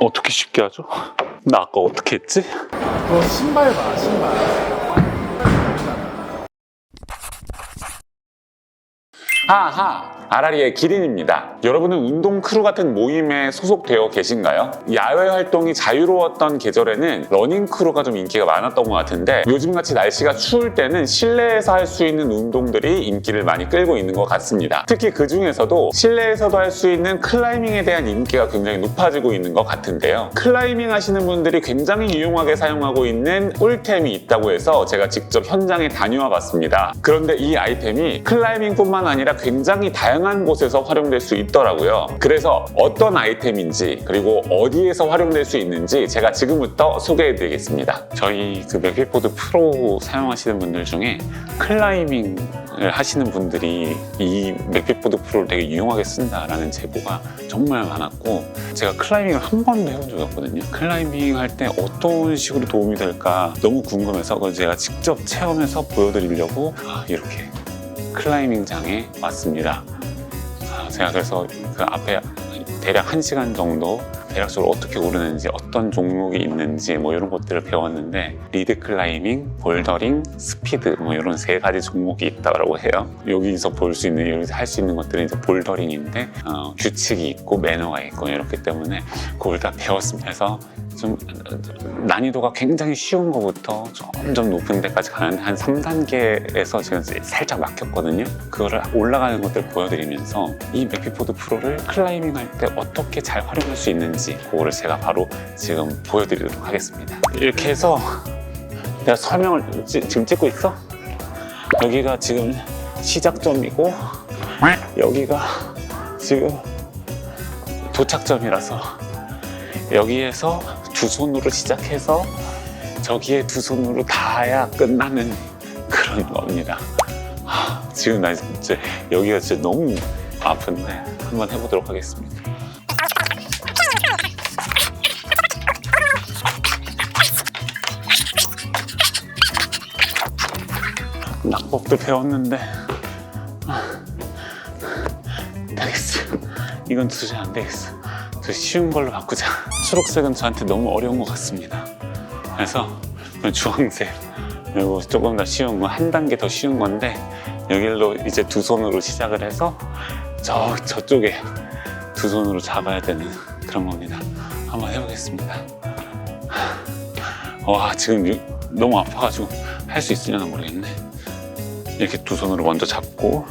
어떻게 쉽게 하죠? 나 아까 어떻게 했지? 너 신발 봐, 신발. 하하! 아라리의 기린입니다. 여러분은 운동 크루 같은 모임에 소속되어 계신가요? 야외 활동이 자유로웠던 계절에는 러닝 크루가 좀 인기가 많았던 것 같은데 요즘같이 날씨가 추울 때는 실내에서 할 수 있는 운동들이 인기를 많이 끌고 있는 것 같습니다. 특히 그 중에서도 실내에서도 할 수 있는 클라이밍에 대한 인기가 굉장히 높아지고 있는 것 같은데요. 클라이밍 하시는 분들이 굉장히 유용하게 사용하고 있는 꿀템이 있다고 해서 제가 직접 현장에 다녀와 봤습니다. 그런데 이 아이템이 클라이밍뿐만 아니라 굉장히 다양한 곳에서 활용될 수 있더라고요. 그래서 어떤 아이템인지 그리고 어디에서 활용될 수 있는지 제가 지금부터 소개해 드리겠습니다. 저희 그 맥필보드 프로 사용하시는 분들 중에 클라이밍을 하시는 분들이 이 맥필보드 프로를 되게 유용하게 쓴다라는 제보가 정말 많았고 제가 클라이밍을 한 번도 해본 적이 없거든요. 클라이밍 할 때 어떤 식으로 도움이 될까 너무 궁금해서 제가 직접 체험해서 보여드리려고 아, 이렇게 클라이밍장에 왔습니다. 아, 제가 그래서 그 앞에 대략 한시간 정도 대략적으로 어떻게 오르는지 어떤 종목이 있는지 뭐 이런 것들을 배웠는데 리드 클라이밍, 볼더링, 스피드 뭐 이런 세 가지 종목이 있다고 해요. 여기서 볼 수 있는 여기서 할 수 있는 것들은 이제 볼더링인데 어, 규칙이 있고 매너가 있고 이렇기 때문에 그걸 다 배웠습니다. 그래서 좀 난이도가 굉장히 쉬운 것부터 점점 높은 데까지 가는 한 3단계에서 지금 살짝 막혔거든요. 그거를 올라가는 것들 보여드리면서 이 맥피포드 프로를 클라이밍 할 때 어떻게 잘 활용할 수 있는지 그거를 제가 바로 지금 보여드리도록 하겠습니다. 이렇게 해서 내가 설명을 지, 지금 찍고 있어? 여기가 지금 시작점이고 여기가 지금 도착점이라서 여기에서 두 손으로 시작해서 저기에 두 손으로 닿아야 끝나는 그런 겁니다. 하, 지금 나 진짜 여기가 진짜 너무 아픈데 한번 해보도록 하겠습니다. 낙법도 배웠는데 아, 되겠어. 이건 도저히 안 되겠어. 저 쉬운 걸로 바꾸자. 초록색은 저한테 너무 어려운 것 같습니다. 그래서 주황색 그리고 조금 더 쉬운 거한 단계 더 쉬운 건데 여기로 이제 두 손으로 시작을 해서 저 저쪽에 두 손으로 잡아야 되는 그런 겁니다. 한번 해보겠습니다. 와 지금 이- 너무 아파가지고 할 수 있으려나 모르겠네. 이렇게 두 손으로 먼저 잡고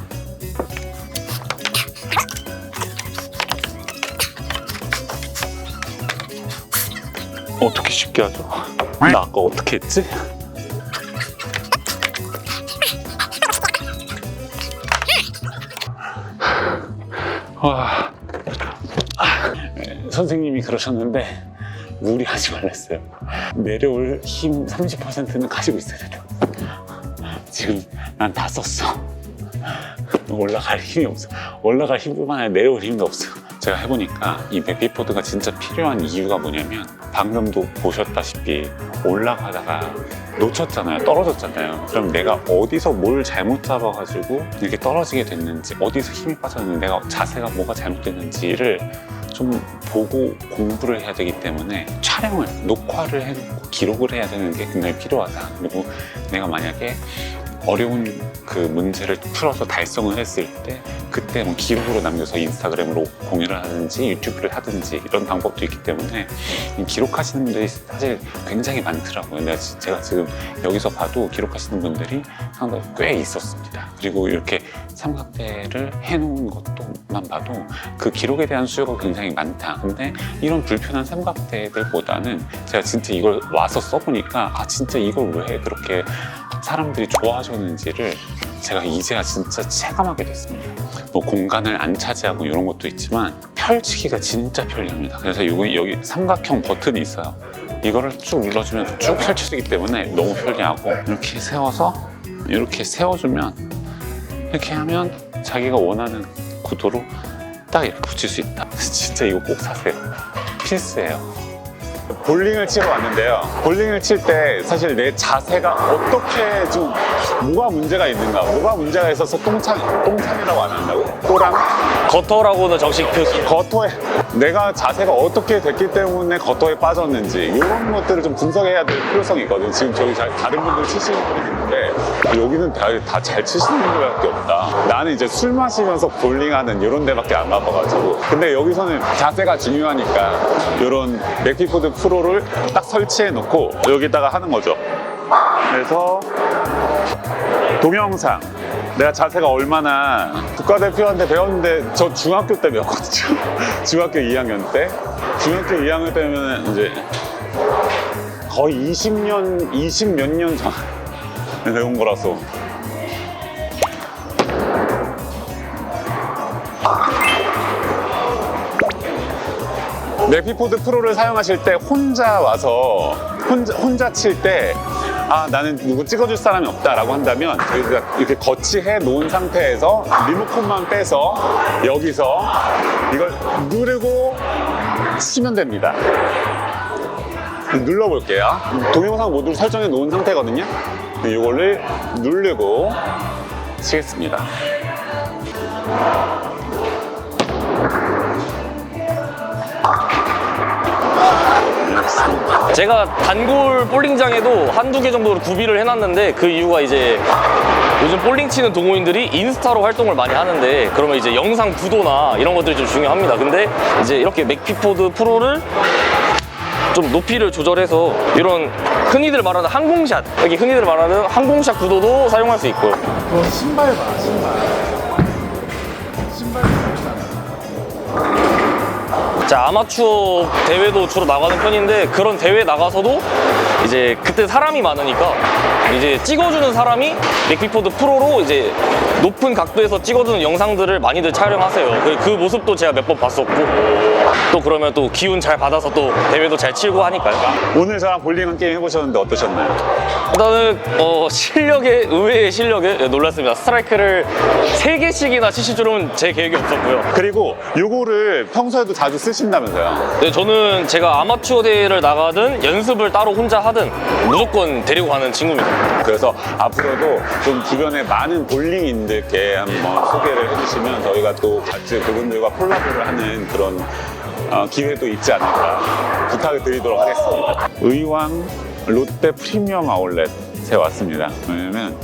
어떻게 쉽게 하죠? 나 아까 어떻게 했지? 와, 아, 선생님이 그러셨는데 무리하지 말랬어요. 내려올 힘 30%는 가지고 있어야 돼요. 지금 난 다 썼어. 올라갈 힘이 없어. 올라갈 힘뿐만 아니라 내려올 힘도 없어. 제가 해보니까 이 맥비포드가 진짜 필요한 이유가 뭐냐면 방금도 보셨다시피 올라가다가 놓쳤잖아요. 떨어졌잖아요. 그럼 내가 어디서 뭘 잘못 잡아가지고 이렇게 떨어지게 됐는지, 어디서 힘이 빠졌는지, 내가 자세가 뭐가 잘못됐는지를 좀 보고 공부를 해야 되기 때문에 촬영을, 녹화를 해놓고 기록을 해야 되는 게 굉장히 필요하다. 그리고 내가 만약에 어려운 그 문제를 풀어서 달성을 했을 때 그때 뭐 기록으로 남겨서 인스타그램으로 공유를 하든지 유튜브를 하든지 이런 방법도 있기 때문에 이 기록하시는 분들이 사실 굉장히 많더라고요. 내가 지- 제가 지금 여기서 봐도 기록하시는 분들이 상당히 꽤 있었습니다. 그리고 이렇게 삼각대를 해놓은 것도만 봐도 그 기록에 대한 수요가 굉장히 많다. 근데 이런 불편한 삼각대들보다는 제가 진짜 이걸 와서 써보니까 아 진짜 이걸 왜 그렇게 사람들이 좋아하셨는지를 제가 이제야 진짜 체감하게 됐습니다. 뭐 공간을 안 차지하고 이런 것도 있지만 펼치기가 진짜 편리합니다. 그래서 여기, 여기 삼각형 버튼이 있어요. 이거를 쭉 눌러주면 쭉 펼쳐지기 때문에 너무 편리하고 이렇게 세워서 이렇게 세워주면 이렇게 하면 자기가 원하는 구도로 딱 이렇게 붙일 수 있다. 진짜 이거 꼭 사세요. 필수예요. 볼링을 치러 왔는데요. 볼링을 칠 때 사실 내 자세가 어떻게 좀 뭐가 문제가 있는가, 뭐가 문제가 있어서 똥창, 똥창이라고 안 한다고? 또랑 거터라고는 정식 표기. 거토에 내가 자세가 어떻게 됐기 때문에 거토에 빠졌는지 이런 것들을 좀 분석해야 될 필요성이 있거든. 지금 저기 자- 다른 분들 치시는 분이 있는데 여기는 다 잘 치시는 분들밖에 없다. 나는 이제 술 마시면서 볼링하는 이런 데밖에 안 가봐가지고 근데 여기서는 자세가 중요하니까 이런 맥피포드 프로를 딱 설치해 놓고 여기다가 하는 거죠. 그래서 동영상. 내가 자세가 얼마나 국가대표한테 배웠는데 저 중학교 때 배웠거든요. 중학교 2학년 때. 중학교 2학년 때면 이제 거의 20년 20 몇 년전 배운 거라서 네피포드 프로를 사용하실 때 혼자 와서 혼자, 혼자 칠 때 아, 나는 누구 찍어줄 사람이 없다라고 한다면 저희가 이렇게 거치해 놓은 상태에서 리모컨만 빼서 여기서 이걸 누르고 치면 됩니다. 눌러볼게요. 동영상 모드로 설정해 놓은 상태거든요. 이거를 누르고 치겠습니다. 제가 단골 볼링장에도 한두 개 정도를 구비를 해놨는데 그 이유가 이제 요즘 볼링 치는 동호인들이 인스타로 활동을 많이 하는데 그러면 이제 영상 구도나 이런 것들이 좀 중요합니다. 근데 이제 이렇게 맥피포드 프로를 좀 높이를 조절해서 이런 흔히들 말하는 항공샷, 여기 흔히들 말하는 항공샷 구도도 사용할 수 있고요. 그 신발 봐. 신발 자 아마추어 대회도 주로 나가는 편인데 그런 대회 나가서도 이제 그때 사람이 많으니까 이제 찍어주는 사람이 맥피포드 프로로 이제 높은 각도에서 찍어주는 영상들을 많이들 촬영하세요. 그, 그 모습도 제가 몇 번 봤었고 또 그러면 또 기운 잘 받아서 또 대회도 잘 치고 하니까요. 오늘 저랑 볼링 한 게임 해보셨는데 어떠셨나요? 일단은 어, 실력에 의외의 실력에 놀랐습니다. 스트라이크를 세 개씩이나 치실 줄은 제 계획이 없었고요. 그리고 요거를 평소에도 자주 쓰신다면서요? 네, 저는 제가 아마추어 대회를 나가든 연습을 따로 혼자 하든 무조건 데리고 가는 친구입니다. 그래서 앞으로도 좀 주변에 많은 볼링인들께 한번 소개를 해주시면 저희가 또 같이 그분들과 콜라보를 하는 그런 어, 기회도 있지 않을까 부탁을 드리도록 하겠습니다. 의왕 롯데 프리미엄 아울렛에 왔습니다. 왜냐면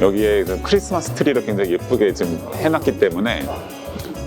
여기에 그 크리스마스 트리를 굉장히 예쁘게 좀 해놨기 때문에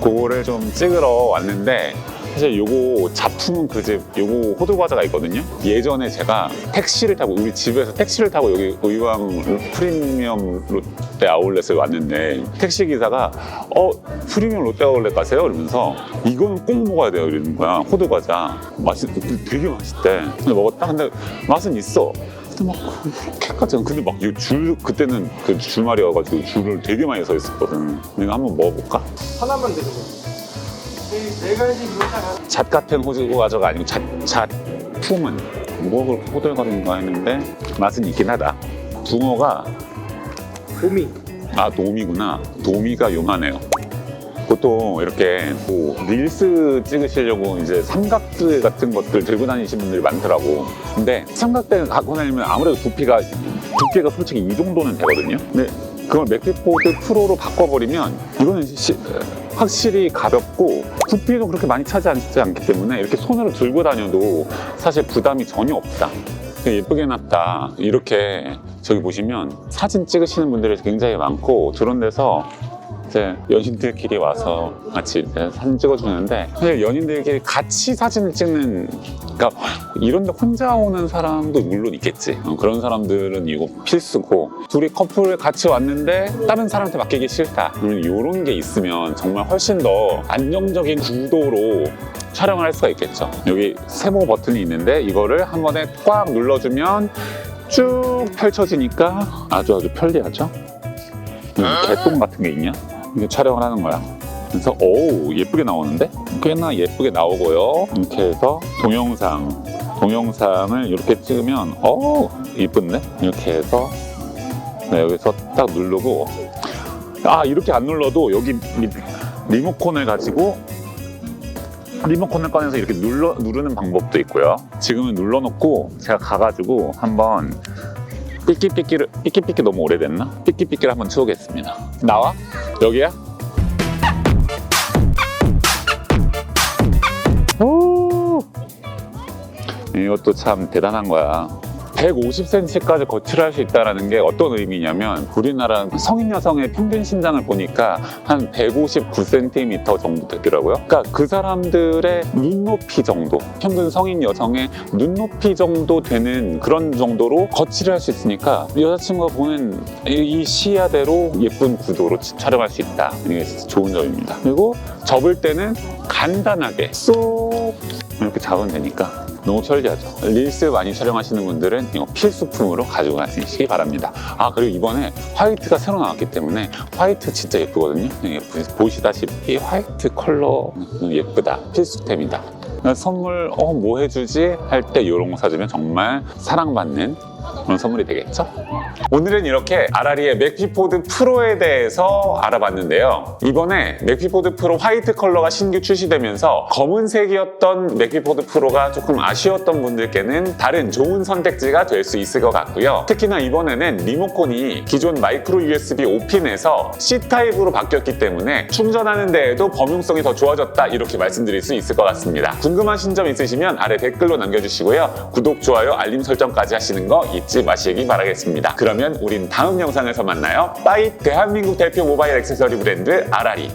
그거를 좀 찍으러 왔는데 사실 요거 작품은 그 집 요거 호두 과자가 있거든요. 예전에 제가 택시를 타고 우리 집에서 택시를 타고 여기 의왕 프리미엄 롯데 아울렛을 왔는데 택시 기사가 어 프리미엄 롯데 아울렛 가세요? 이러면서 이거는 꼭 먹어야 돼요 이러는 거야 호두 과자 맛이 되게 맛있대. 근데 먹었다 근데 맛은 있어. 근데 막 그렇게까지 근데 막줄 그때는 그 주말이어가지고 줄을 되게 많이 서 있었거든. 내가 한번 먹어볼까? 하나만 드리고. 네 가지 물타가 잣 같은 호주 과자가 아니고 잣, 잣 품은 뭐가 그렇게 호들거리는가 했는데 맛은 있긴 하다. 붕어가 도미. 아 도미구나. 도미가 요만해요. 보통 이렇게 뭐 릴스 찍으시려고 이제 삼각대 같은 것들 들고 다니시는 분들이 많더라고. 근데 삼각대 갖고 다니면 아무래도 두피가 두께가 솔직히 이 정도는 되거든요. 근데 그걸 맥피포드 프로로 바꿔버리면 이거는 시- 확실히 가볍고 부피도 그렇게 많이 차지하지 않기 때문에 이렇게 손으로 들고 다녀도 사실 부담이 전혀 없다. 예쁘게 놨다. 이렇게 저기 보시면 사진 찍으시는 분들이 굉장히 많고 저런 데서 이제 연인들끼리 와서 같이 사진 찍어주는데 사실 연인들끼리 같이 사진을 찍는 그러니까 이런데 혼자 오는 사람도 물론 있겠지. 어, 그런 사람들은 이거 필수고 둘이 커플 같이 왔는데 다른 사람한테 맡기기 싫다. 이런 게 있으면 정말 훨씬 더 안정적인 구도로 촬영을 할 수가 있겠죠. 여기 세모 버튼이 있는데 이거를 한 번에 꽉 눌러주면 쭉 펼쳐지니까 아주 아주 편리하죠? 여기 개똥 같은 게 있냐? 이게 촬영을 하는 거야. 그래서 오 예쁘게 나오는데 꽤나 예쁘게 나오고요. 이렇게 해서 동영상 동영상을 이렇게 찍으면 오 이쁜데 이렇게 해서 네, 여기서 딱 누르고 아 이렇게 안 눌러도 여기 리, 리모컨을 가지고 리모컨을 꺼내서 이렇게 눌러, 누르는 방법도 있고요. 지금은 눌러놓고 제가 가가지고 한번 삐끼삐끼를 삐끼삐끼 너무 오래됐나? 삐끼삐끼를 한번 치우겠습니다. 나와? 여기야? 오! 이것도 참 대단한 거야. 150cm까지 거칠할 수 있다는 게 어떤 의미냐면 우리나라 성인 여성의 평균 신장을 보니까 한 159cm 정도 되더라고요. 그러니까 그 사람들의 눈높이 정도, 평균 성인 여성의 눈높이 정도 되는 그런 정도로 거칠할 수 있으니까 여자친구가 보는 이 시야대로 예쁜 구도로 촬영할 수 있다. 이게 좋은 점입니다. 그리고 접을 때는 간단하게 쏙 이렇게 잡으면 되니까 너무 편리하죠. 릴스 많이 촬영하시는 분들은 이거 필수품으로 가지고 가시기 바랍니다. 아 그리고 이번에 화이트가 새로 나왔기 때문에 화이트 진짜 예쁘거든요. 예쁘, 보시다시피 화이트 컬러 예쁘다. 필수템이다. 선물 어 뭐 해주지 할 때 이런 거 사주면 정말 사랑받는 그런 선물이 되겠죠? 오늘은 이렇게 아라리의 맥피포드 프로에 대해서 알아봤는데요. 이번에 맥피포드 프로 화이트 컬러가 신규 출시되면서 검은색이었던 맥피포드 프로가 조금 아쉬웠던 분들께는 다른 좋은 선택지가 될 수 있을 것 같고요. 특히나 이번에는 리모컨이 기존 마이크로 USB 5핀에서 C타입으로 바뀌었기 때문에 충전하는 데에도 범용성이 더 좋아졌다 이렇게 말씀드릴 수 있을 것 같습니다. 궁금하신 점 있으시면 아래 댓글로 남겨주시고요. 구독, 좋아요, 알림 설정까지 하시는 거 잊지 마시기 바라겠습니다. 그러면 우린 다음 영상에서 만나요. 빠이 대한민국 대표 모바일 액세서리 브랜드 아라리